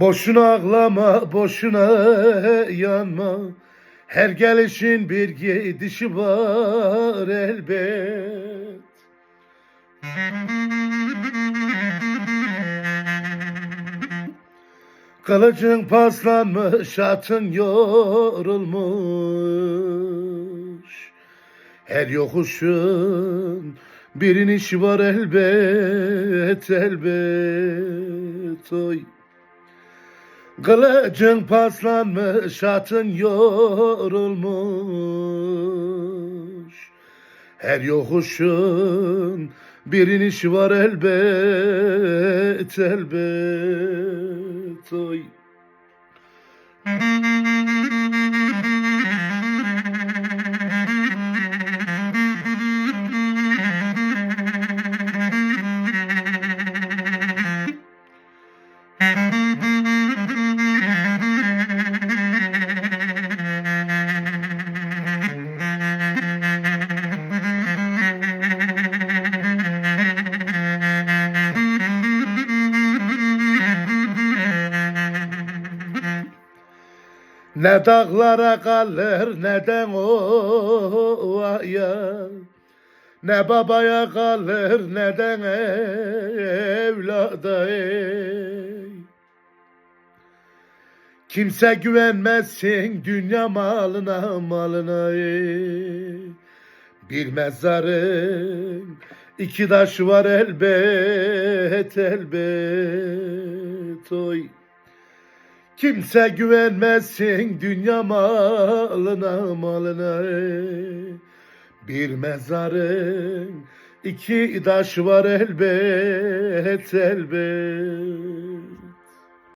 Boşuna ağlama, boşuna yanma. Her gelişin bir gidişi var elbet. Kılıcın paslanmış, atın yorulmuş. Her yokuşun bir inişi var elbet, elbet. Oy. Kılıcın paslanmış, atın yorulmuş. Her yokuşun bir inişi var elbet, elbet. Oy. Ne dağlara kalır neden ovaya Ne babaya kalır neden evlada ey Kimse güvenmezsin dünya malına malına ey. Bir mezarın iki taşı var elbet elbet. Oy Kimse güvenmezsin dünya malına malına. Bir mezarın iki taş var elbet elbet